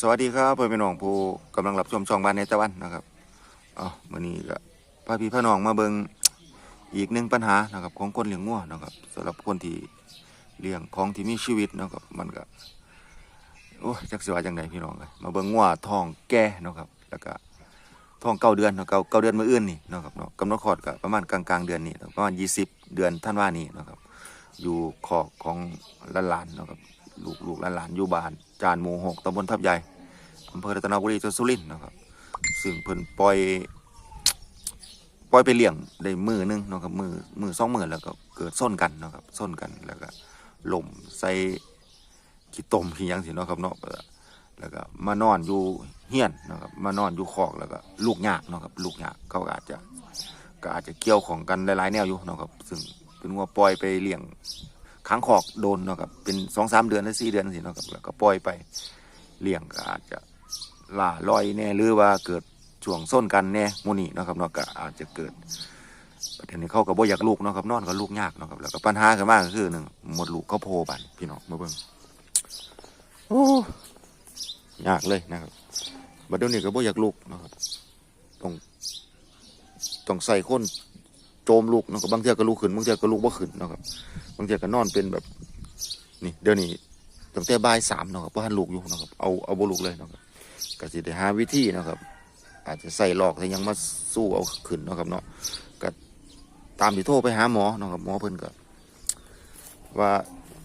สวัสดีครับเพื่อนพี่น้องผู้กำลังรับชมช่องบ้านในตะวันนะครับอ๋อมื่อนี้ก็พาพี่พี่น้องมาเบิงอีกหนึ่งปัญหานะครับของคนเลี้ยงงัวนะครับสำหรับคนที่เลี้ยงของที่มีชีวิตนะครับมันก็โอ้จักสิว่าจังไดพี่น้องเลยมาเบิงงัวท้องแก่นะครับแล้วก็ท้องเก้าเดือนเนาะเก้าเก้าเดือนมื้ออื่นนี่นะครับเนาะกำหนดคลอดก็ประมาณกลางกลางเดือนนี่ประมาณยี่สิบเดือนธันว่านี้นะครับอยู่ขอกของหลานๆนะครับ ลูกลูกหลานอยู่บ้าน จานหมู่หกตำบลทับใหญ่อำเภอรัตนบุรีจังหวัดสุรินทร์นะครับ ซึ่งเพิ่นปล่อย ปล่อยไปเลี้ยงได้มือหนึงนะครับมือมือสองมือแล้วก็เกิดส้นกันนะครับส้นกันแล้วก็ล่มใส่ขี้ต้มขี้ยังสิเนาะครับเนาะแล้วก็มานอนอยู่เฮียนนะครับมานอนอยู่คอกแล้วก็ลูกหยากนะครับลูกหยากเขาอาจจะก็อาจจะเกี่ยวของกันหลายๆแนวอยู่นะครับซึ่งเป็นว่าปล่อยไปเลี้ยง ค้งคอกโดนเนาะครับเป็นสองสามเดือนหรือสี่เดือนสิเนาะครับแล้วก็ปล่อยไปเลี้ยงก็อาจจะล่าลอยแน่หรือว่าเกิดช่วงส้นกันแน่มูนี่เนาะครับเนาะก็อาจจะเกิดประเด็นนี้เขาก็บ่อยากลูกเนาะครับนอนก็ลูกยากเนาะครับแล้วก็ปัญหาขึ้นมาก็คือหนึ่งหมดลูกเขาโพบันพี่น้องมาเบิ่งโอ้ยากเลยนะครับบัดเดี๋ยวนี้ก็บ่อยากลูกเนาะครับต้องต้องใส่คน จมลูกนะครับบางเทีก็ลูกขึ้นบางเทีก็ลูกบ่ขึ้นนะครับบางเทีก็นอนเป็นแบบนี่เดี๋ยวนี้ตั้งแต่บ่ายสามนะครับบ่ทันลูกอยู่นะครับเอาเอาบ่ลูกเลยนะครับก็สิได้หาวิธีนะครับ อาจจะใส่หลอกแต่ยังมาสู้เอาขึ้นนะครับเนาะก็ตามที่โทรไปหาหมอนะครับหมอเพิ่นก็ว่า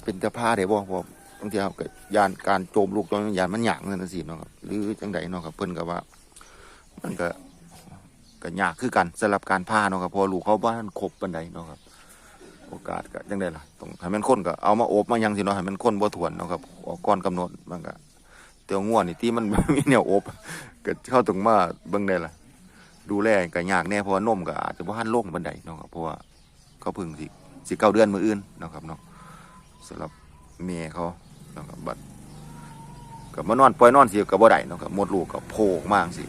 เป็นตะพาได้บ่เพราะบางทีครับก็ยานการโจมลูกตอนยานมันหยากนั่นสิเนาะครับหรือจังใดเนาะครับเพิ่นก็ว่า มันก็ ก็ยากคือกันสำหรับการพาเนาะครับพอลูกเขาบ้านครบปานใดเนาะครับ โอกาสก็จังไดล่ะต้องให้มันคนก็เอามาอบมายังสิเนาะให้มันคนบ่ถ่วนเนาะครับออกก่อนกำหนดมันก็เตียวง่วนนี่ที่มัน มีแนวอบก็เข้าถึงมาเบิ่งได้ล่ะ ดูแลก็ยากแน่เพราะว่านมก็อาจจะบ่ทันลงบันไดเนาะครับเพราะว่าเขาเพิ่งสิสิเก้าเดือนมื้ออื่นเนาะครับเนาะสำหรับแม่เขาเนาะครับบัดก็มานอนปล่อยนอนสิก็บ่ได้เนาะครับหมดลูกก็โผล่ออกมาจังซี่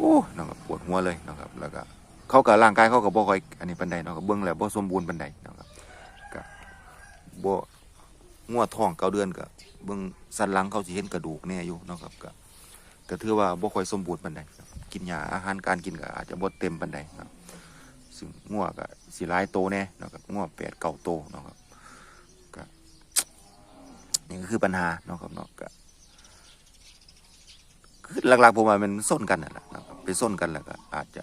โอ้นะครับปวดหัวเลยนะครับแล้วก็เขาก็ร่างกายเขาก็บ่คอยอันนี้ปานใดนะครับเบิ่งแล้วบ่สมบูรณ์ปานใดนะครับก็บ่งัวท้องเก้าเดือนก็เบิ่งสันหลังเขาสิเห็นกระดูกแน่อยู่นะครับก็ก็ถือว่าบ่คอยสมบูรณ์ปานใดกินยาอาหารการกินก็อาจจะบ่เต็มปานใดครับซึ่งงัวก็สิหลายโตแน่นะครับงัวแปดเก้าโตนะครับก็นี่ก็คือปัญหานะครับเนาะก็ หลักๆผมว่ามันส้นกันนั่นแหละครับไปส้นกันแล้วก็อาจจะ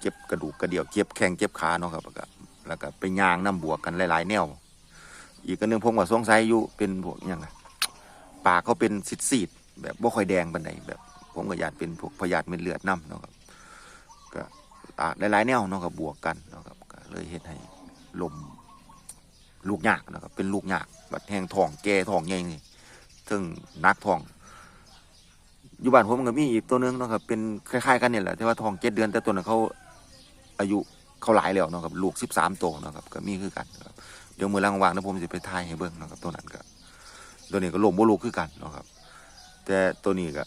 เจ็บกระดูกกระเดี่ยวเจ็บแข้งเจ็บขาเนาะครับแล้วก็แล้วก็ไปย่างน้ำบวกกันหลาย ๆ แนว อีกอันหนึงผมก็สงสัยอยู่เป็นพวกยังไงปากเขาเป็นซีดแบบบ่ค่อยแดงปานใดแบบ ผมก็อยากเป็นพวกพยาธิเม็ดเลือดนํเนาะครับก็หลายๆแนวเนาะครับบวกกันเนาะครับก็เลยเฮ็ดให้ลมลูกยากนะครับเป็นลูกยากบัดแห้งทองแก่ทองใหญ่นี่ถึงนักทอง อยู่บ้านผมก็มีอีกตัวหนึงเนาะครับเป็นคล้ายๆกันเนี่ยแหละแต่ว่าทองเจ็ดเดือนแต่ตัวนั้นเขาอายุเขาหลายแล้วเนาะครับลูกสิบสามตัวเนาะครับก็มีคือกันครับเดี๋ยวมือล่างวางนะผมจะไปทายให้เบิ่งเนาะครับตัวนั้นก็ตัวนี้ก็ลมบ่ลูกคือกันเนาะครับ แต่ตัวนี้ก็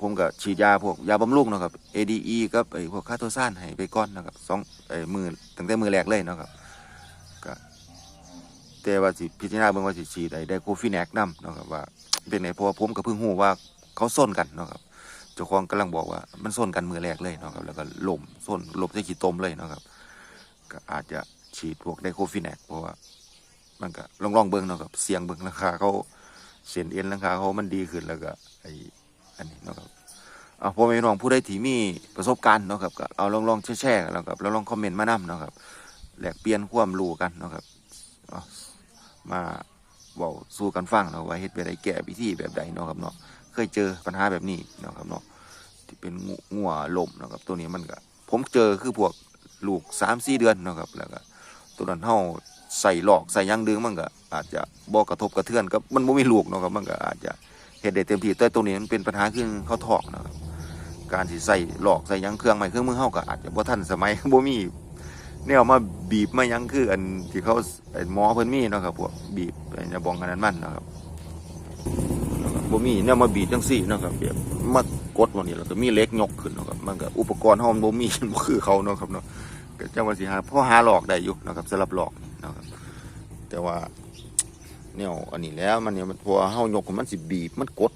ผมก็ฉีดยาพวกยาบำรุงเนาะครับ ADE กับไอ้พวกคาโตซานให้ไปก่อนนะครับสองไอ้มือตั้งแต่มือแรกเลยเนาะครับก็แต่ว่าสิพิจารณาเบิ่งว่าสิฉีดไอ้ไดโคฟิแนกนํเนาะครับว่าเป็นไงเพราะว่าผมก็เพิ่งรู้ว่า เขาส้นกันเนาะครับเจ้าของกำลังบอกว่ามันส้นกันมือแรกเลยเนาะครับแล้วก็ล่มส้นล่มใส่ขี้ตมเลยเนาะครับ ก็อาจจะฉีดพวกไดโคฟิแนกเพราะว่ามันก็ลองลองเบิ่งเนาะครับเสียงเบิ่งราคาเขาเส้นเอ็นหลังคาเขามันดีขึ้นแล้วก็ไออันนี้เนาะครับเอาพ่อแม่น้องผู้ใดที่มีประสบการณ์เนาะครับก็เอาลองลองแชร์ๆกันแล้วครับแล้วลองคอมเมนต์มานำเนาะครับแลกเปลี่ยนความรู้กันเนาะครับมาเว้าสู่กันฟังเนาะว่าเฮ็ดแบบใดแก้วิธีแบบใดเนาะครับเนาะ เคยเจอปัญหาแบบนี้นะครับเนาะที่เป็นงูงัวลมนะครับตัวนี้มันก็ผมเจอคือพวกลูก3-4เดือนนะครับแล้วก็ตัวนั้นเฮาใส่หลอกใส่ยางดึงมันก็อาจจะบ่กระทบกระเทือนกับมันบ่มีลูกนะครับมันก็อาจจะเฮ็ดได้เต็มที่แต่ตรงนี้มันเป็นปัญหาคือเขาถอกนะครับการที่ใส่หลอกใส่ยังเครื่องใหม่เครื่องมือเฮาก็อาจจะบ่ทันสมัยบ่มีแนวมาบีบมายังคืออันที่เขาไอ้หมอเพิ่นมีเนาะครับพวกบีบไอ้ยาบองกันนั้นมันนะครับ บ่มีแนวมาบีบจังซี่นะครับแบบมากดวันนี้แล้วก็มีเล็กยกขึ้นนะครับมันก็อุปกรณ์เฮามันบ่มีบ่คือเขาเนาะครับเนาะก็จังว่าสิหาพ่อหาหลอกได้อยู่นะครับสำหรับหลอกนะครับ แต่ว่าแนวอันนี้แล้วมันเนี่ยมันพอเฮายกมันสิบีบมันกด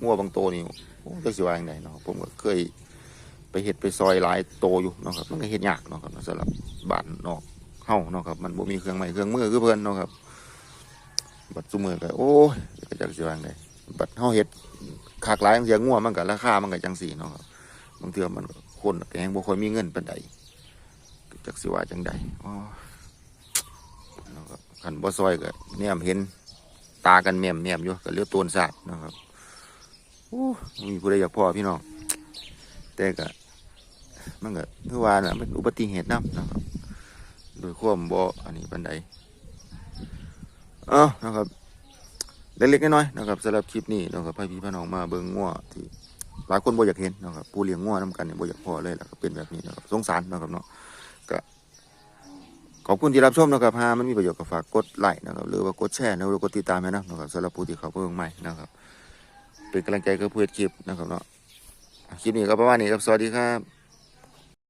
งัวบางโตวนี่โอ้จักสิว่าจังไดเนาะผมก็เคยไปเฮ็ดไปซอยหลายโตอยู่นะครับมันก็เฮ็ดยากเนาะครับสำหรับบ้านนอกเฮาเนาะครับมันบ่มีเครื่องไม้เครื่องมือคือเพิ่นเนาะครับบัดซุมื้อก็โอ้ยก็จักสิว่าจังได บัดเฮาเฮ็ดคากหลายจังซี่งัวมันก็ราคามันก็จังซี่เนาะครับบางเทื่อมันคนก็แฮงบ่ค่อยมีเงินปานใดจักสิว่าจังไดอ๋อนะครับขันบ่ซอยก็แนมเห็นตากันแมมแมมอยู่ก็เลือตัวสาดนะครับโอ้มีผู้ใดอยากพ่อพี่น้องแต่ก็มันก็คือว่าน่ะมันอุบัติเหตุนํนะครับ โดยควมบ่อันนี้ปานใดเอ้านะครับ เล็กๆน้อยๆนะครับสำหรับคลิปนี้นะครับให้พี่พี่น้องมาเบิ่งงัวที่หลายคนบ่อยากเห็นนะครับผู้เลี้ยงงัวนํกันเนี่ยบ่อยากพ่อเลยแล้วก็เป็นแบบนี้นะครับสงสารนะครับเนาะขอบคุณที่รับชมนะครับหามันมีประโยชน์ก็ฝากกดไลค์นะครับหรือว่ากดแชร์นะหรือกดติดตามให้นะนะครับสำหรับผู้ที่เขาเพิ่งใหม่นะครับ เป็นกำลังใจกับผู้เฮ็ดคลิปนะครับเนาะคลิปนี้ก็ประมาณนี้ครับสวัสดีครับ